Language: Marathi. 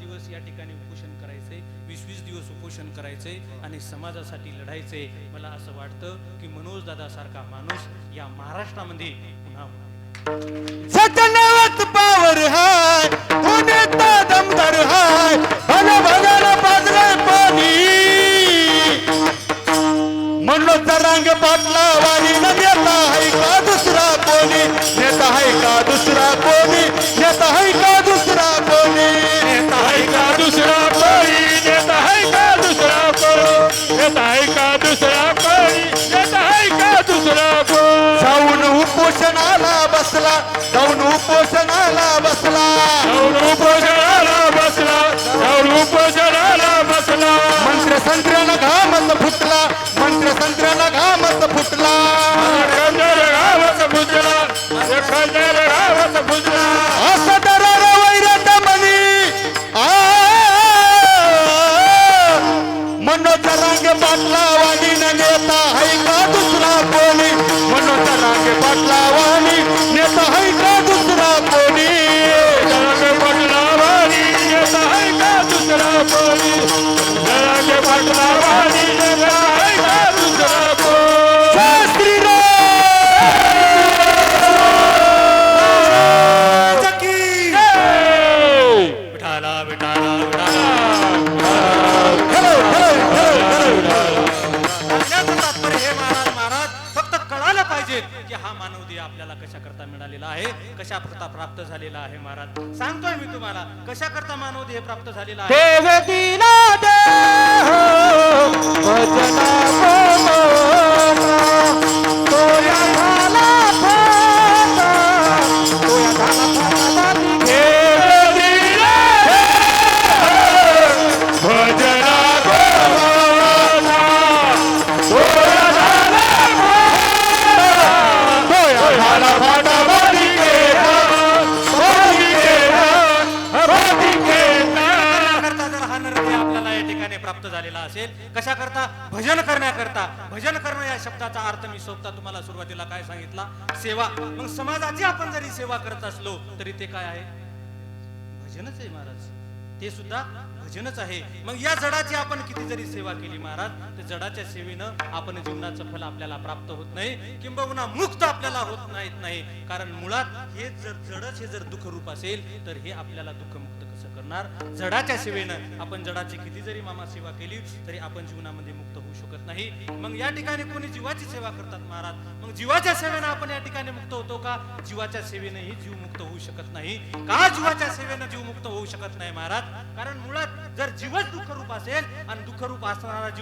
दिवस या ठिकाणी उपोषण करायचंय वीस वीस दिवस उपोषण करायचंय आणि समाजासाठी लढायचंय मला असं वाटतं की मनोज दादा सारखा माणूस या महाराष्ट्रामध्ये पुन्हा सजनावत पावर हाय पुण्याचा दमदार हाय भल भगाला पाजलाय पाणी. मनोचा रंग पाटला वाणी बसला जाऊन उपोषणाला बसला. जाऊन उपोषणाला बसला जाऊन उपोषणाला बसला. मंत्र संत्र्यानं घामत फुटला. मंत्र संत्र्यानं घामत फुटला बुजला एखाद्या गावाचा बुजला असं दरार वैरत मनी मनोज रांग पाटला वाणी न नेता है पाहिजेत की हा मानव देह आपल्याला कशा करता मिळालेला आहे कशा करता प्राप्त झालेला आहे महाराज? सांगतोय मी तुम्हाला कशा करता मानव देह प्राप्त झालेला आहे? प्राप्त असेल? कशा करता? भजन करण्याकरता. भजन करणं या शब्दाचा अर्थ मी सोबता तुम्हाला सुरुवातीला काय सांगितला? सेवा. मग समाजाची आपण जरी सेवा करत असलो तरी ते काय आहे? भजनच आहे महाराज. ते सुद्धा भजनच आहे. मग या जडाची आपण किती जरी सेवा केली महाराज? तर जडाच्या सेवेनं आपण जीवनाचं फल आपल्याला प्राप्त होत नाही किंबहुना मुक्त आपल्याला होत नाहीत नाही. कारण मुळात हे जर जडच हे जर दुःखरूप असेल तर हे आपल्याला दुःखमुक्त कसं करणार? जडाच्या सेवेनं आपण जडाची किती जरी मामा सेवा केली तरी आपण जीवनामध्ये मुक्त होऊ शकत नाही. मग या ठिकाणी कोणी जीवाची सेवा करतात महाराज? मग जीवाच्या सेवेनं आपण या ठिकाणी मुक्त होतो का? जीवाच्या सेवेनंही जीव मुक्त होऊ शकत नाही. का जीवाच्या सेवेनं महाराज कारण मुळात जर जीवच दुःखरूप असेल आणि दुःखरूप असणारा जीव